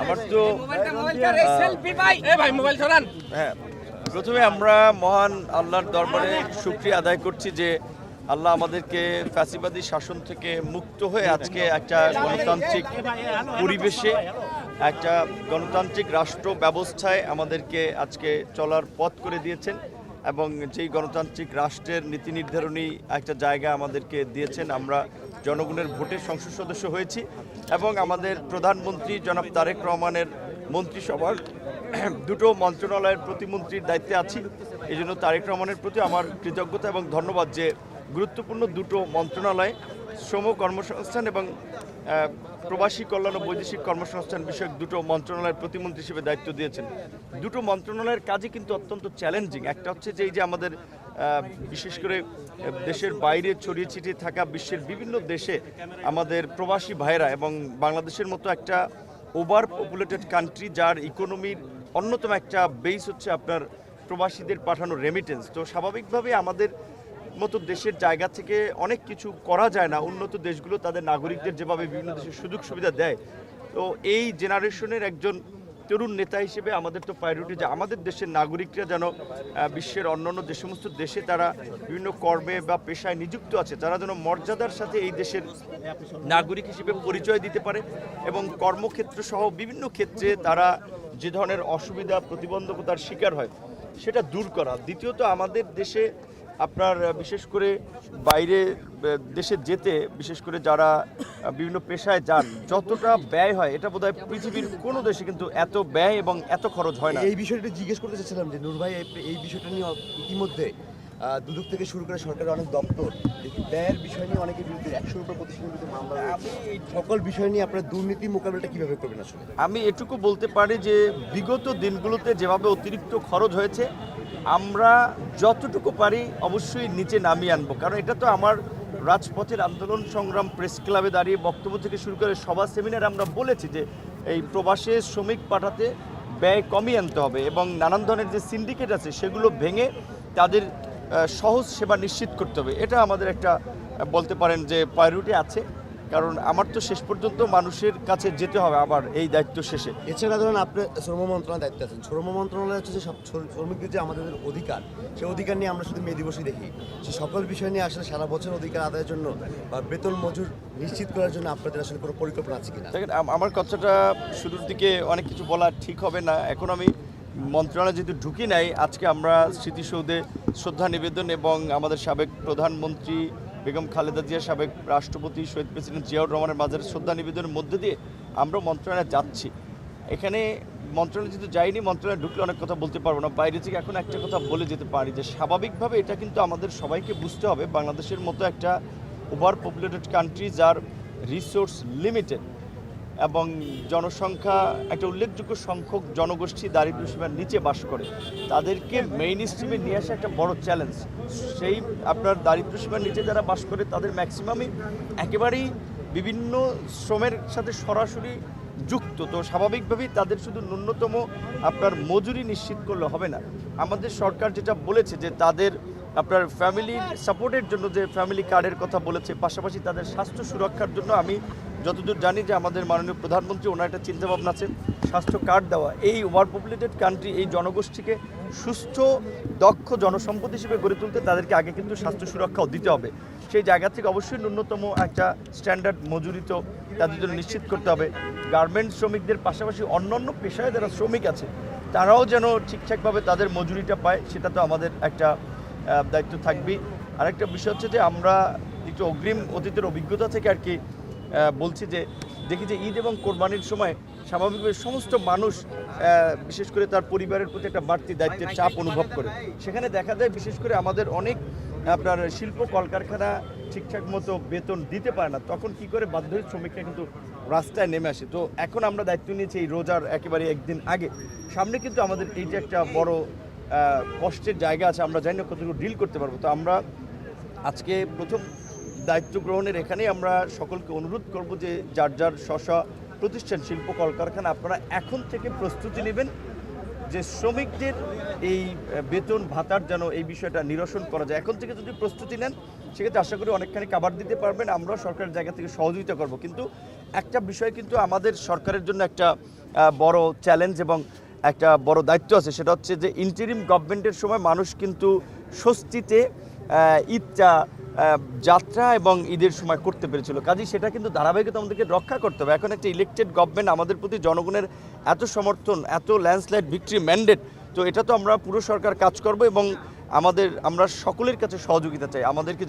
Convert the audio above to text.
আমার তো হ্যাঁ প্রথমে আমরা মহান আল্লাহর দরবারে শুক্রিয়া আদায় করছি যে আল্লাহ আমাদেরকে ফ্যাসিবাদী শাসন থেকে মুক্ত হয়ে আজকে একটা গণতান্ত্রিক পরিবেশে একটা গণতান্ত্রিক রাষ্ট্র ব্যবস্থায় আমাদেরকে আজকে চলার পথ করে দিয়েছেন এবং যেই গণতান্ত্রিক রাষ্ট্রের নীতি নির্ধারণী একটা জায়গা আমাদেরকে দিয়েছেন আমরা জনগণের ভোটে সংসদ সদস্য হয়েছি এবং আমাদের প্রধানমন্ত্রী জনাব তারেক রহমানের মন্ত্রিসভার দুটো মন্ত্রণালয়ের প্রতিমন্ত্রীর দায়িত্বে আছি। এই জন্য তারেক রহমানের প্রতি আমার কৃতজ্ঞতা এবং ধন্যবাদ যে গুরুত্বপূর্ণ দুটো মন্ত্রণালয়, শ্রম কর্মসংস্থান এবং প্রবাসী কল্যাণ ও বৈদেশিক কর্মসংস্থান বিষয়ক দুটো মন্ত্রণালয়ের প্রতিমন্ত্রী হিসেবে দায়িত্ব দিয়েছেন। দুটো মন্ত্রণালয়ের কাজই কিন্তু অত্যন্ত চ্যালেঞ্জিং একটা হচ্ছে যে এই যে আমাদের বিশেষ করে দেশের বাইরে ছড়িয়ে ছিটিয়ে থাকা বিশ্বের বিভিন্ন দেশে আমাদের প্রবাসী ভাইরা এবং বাংলাদেশের মতো একটা ওভার পপুলেটেড কান্ট্রি যার ইকোনমির অন্যতম একটা বেস হচ্ছে আপনার প্রবাসীদের পাঠানো রেমিটেন্স তো স্বাভাবিকভাবে আমাদের মতো দেশের জায়গা থেকে অনেক কিছু করা যায় না। উন্নত দেশগুলো তাদের নাগরিকদের যেভাবে বিভিন্ন দেশের সুযোগ সুবিধা দেয়। তো এই জেনারেশনের একজন তরুণ নেতা হিসেবে আমাদের তো প্রায়োরিটি যে আমাদের দেশের নাগরিকরা যেন বিশ্বের অন্যান্য যে সমস্ত দেশে তারা বিভিন্ন কর্মে বা পেশায় নিযুক্ত আছে, তারা যেন মর্যাদার সাথে এই দেশের নাগরিক হিসেবে পরিচয় দিতে পারে এবং কর্মক্ষেত্র সহ বিভিন্ন ক্ষেত্রে তারা যে ধরনের অসুবিধা, প্রতিবন্ধকতার শিকার হয়, সেটা দূর করা। দ্বিতীয়ত আমাদের দেশে আপনার বিশেষ করে বাইরে দেশে যেতে বিশেষ করে যারা বিভিন্ন পেশায় যান যতটা ব্যয় হয় এটা বোধহয় পৃথিবীর কোনো দেশে কিন্তু এত ব্যয় এবং এত খরচ হয় না এই বিষয়টা জিজ্ঞেস করতে চাচ্ছিলাম যে নূর ভাই এই- বিষয়টা নিয়ে ইতিমধ্যে দুদক থেকে শুরু করে সরকারের অনেক দপ্তর ব্যয়ের বিষয় নিয়ে অনেকের বিরুদ্ধে একশোর উপর প্রতিষ্ঠানের বিরুদ্ধে মামলা। এই সকল বিষয় নিয়ে আপনার দুর্নীতি মোকাবিলাটা কীভাবে করবেন আসলে আমি এটুকু বলতে পারি যে বিগত দিনগুলোতে যেভাবে অতিরিক্ত খরচ হয়েছে আমরা যতটুকু পারি অবশ্যই নিচে নামিয়ে আনব। কারণ এটা তো আমার রাজপথের আন্দোলন সংগ্রাম প্রেস ক্লাবে দাঁড়িয়ে বক্তব্য থেকে শুরু করে সভা, সেমিনার আমরা বলেছি যে এই প্রবাসে শ্রমিক পাঠাতে ব্যয় কমিয়ে আনতে হবে এবং নানান ধরনের যে সিন্ডিকেট আছে সেগুলো ভেঙে তাদের সহজ সেবা নিশ্চিত করতে হবে। এটা আমাদের একটা বলতে পারেন যে প্রায়োরিটি আছে। কারণ আমার তো শেষ পর্যন্ত মানুষের কাছে যেতে হবে আবার এই দায়িত্ব শেষে। এছাড়া ধরুন আপনি শ্রম মন্ত্রণালয়ের দায়িত্বে আছেন। শ্রম মন্ত্রণালয় হচ্ছে যে সব শ্র- শ্রমিকদের যে আমাদের অধিকার সেই অধিকার নিয়ে আমরা শুধু মে দিবসই দেখি। সে সকল বিষয় নিয়ে আসলে সারা বছর অধিকার আদায়ের জন্য বা বেতন মজুর নিশ্চিত করার জন্য আপনাদের আসলে কোনো পরিকল্পনা আছে কিনা? দেখেন আমার কথাটা শুরুর দিকে অনেক কিছু বলা ঠিক হবে না। এখন আমি মন্ত্রণালয় যেহেতু ঢুকি নাই আজকে আমরা স্মৃতিসৌধে শ্রদ্ধা নিবেদন এবং আমাদের সাবেক প্রধানমন্ত্রী বেগম খালেদা জিয়া সাবেক রাষ্ট্রপতি শহীদ প্রেসিডেন্ট জিয়াউর রহমানের মাজারে শ্রদ্ধা নিবেদনের মধ্যে দিয়ে আমরা মন্ত্রণালয়ে যাচ্ছি। এখানে মন্ত্রণালয় যেহেতু যাইনি মন্ত্রণালয়ে ঢুকলে অনেক কথা বলতে পারব না। বাইরে থেকে এখন একটা কথা বলে যেতে পারি যে, স্বাভাবিকভাবে এটা কিন্তু আমাদের সবাইকে বুঝতে হবে। বাংলাদেশের মতো একটা ওভার পপুলেটেড কান্ট্রি যার রিসোর্স লিমিটেড এবং জনসংখ্যা একটা উল্লেখযোগ্য সংখ্যক জনগোষ্ঠী দারিদ্র্য সীমার নিচে বাস করে। তাদেরকে মেইন স্ট্রিমে নিয়ে আসা একটা বড় চ্যালেঞ্জ সেই আপনার দারিদ্র্য সীমার নিচে যারা বাস করে, তাদের ম্যাক্সিমামই একেবারেই বিভিন্ন শ্রমের সাথে সরাসরি যুক্ত। তো স্বাভাবিকভাবেই তাদের শুধু ন্যূনতম আপনার মজুরি নিশ্চিত করলে হবে না। আমাদের সরকার যেটা বলেছে যে তাদের আপনার ফ্যামিলি সাপোর্টের জন্য যে ফ্যামিলি কার্ডের কথা বলেছে, পাশাপাশি তাদের স্বাস্থ্য সুরক্ষার জন্য আমি যতদূর জানি যে আমাদের মাননীয় প্রধানমন্ত্রী, ওনার একটা চিন্তাভাবনা আছে, স্বাস্থ্য কার্ড দেওয়া। এই ওভার পপুলেটেড কান্ট্রি এই জনগোষ্ঠীকে সুস্থ, দক্ষ জনসম্পদ হিসেবে গড়ে তুলতে তাদেরকে আগে কিন্তু স্বাস্থ্য সুরক্ষাও দিতে হবে। সেই জায়গা থেকে অবশ্যই ন্যূনতম একটা স্ট্যান্ডার্ড মজুরি তো তাদের জন্য নিশ্চিত করতে হবে। গার্মেন্টস শ্রমিকদের পাশাপাশি অন্যান্য পেশায় যারা শ্রমিক আছে, তারাও যেন ঠিকঠাকভাবে তাদের মজুরিটা পায়, সেটা তো আমাদের একটা দায়িত্ব থাকবেই আরেকটা বিষয় হচ্ছে যে আমরা একটু অগ্রিম অতীতের অভিজ্ঞতা থেকে আর কি বলছি যে দেখি যে ঈদ এবং কোরবানির সময় স্বাভাবিকভাবে সমস্ত মানুষ বিশেষ করে তার পরিবারের প্রতি একটা বাড়তি দায়িত্বের চাপ অনুভব করে। সেখানে দেখা যায় বিশেষ করে আমাদের অনেক, আপনার শিল্প কলকারখানা ঠিকঠাক মতো বেতন দিতে পারে না। তখন কি করে বাধ্য হয়ে শ্রমিকরা কিন্তু রাস্তায় নেমে আসে। তো এখন আমরা দায়িত্ব নিয়েছি এই রোজার একেবারে একদিন আগে। সামনে কিন্তু আমাদের এই যে একটা বড় কষ্টের জায়গা আছে, আমরা জানি না কতটুকু ডিল করতে পারব। তো আমরা আজকে প্রথম দায়িত্ব গ্রহণের এখানেই আমরা সকলকে অনুরোধ করব যে যার যার স্ব প্রতিষ্ঠান, শিল্প, কলকারখানা, আপনারা এখন থেকে প্রস্তুতি নেবেন যে শ্রমিকদের এই বেতন, ভাতার যেন এই বিষয়টা নিরসন করা যায়। এখন থেকে যদি প্রস্তুতি নেন, সেক্ষেত্রে আশা করি অনেকখানি কাবার দিতে পারবেন। আমরা সরকারের জায়গা থেকে সহযোগিতা করব। কিন্তু একটা বিষয় কিন্তু আমাদের সরকারের জন্য একটা বড় চ্যালেঞ্জ এবং একটা বড় দায়িত্ব আছে, সেটা হচ্ছে যে ইন্টারিম গভর্নমেন্টের সময় মানুষ কিন্তু স্বস্তিতে ঈদটা যাত্রা এবং ঈদের সময় করতে পেরেছিল। কাজেই সেটা কিন্তু ধারাবাহিকতা আমাদেরকে রক্ষা করতে হবে। এখন একটা ইলেকটেড গভর্নমেন্ট আমাদের প্রতি জনগণের এত সমর্থন, এত ল্যান্ডস্লাইড ভিক্টরি ম্যান্ডেট তো এটা তো আমরা পুরো সরকার কাজ করব এবং আমাদের, আমরা সকলের কাছে সহযোগিতা চাই। আমাদেরকে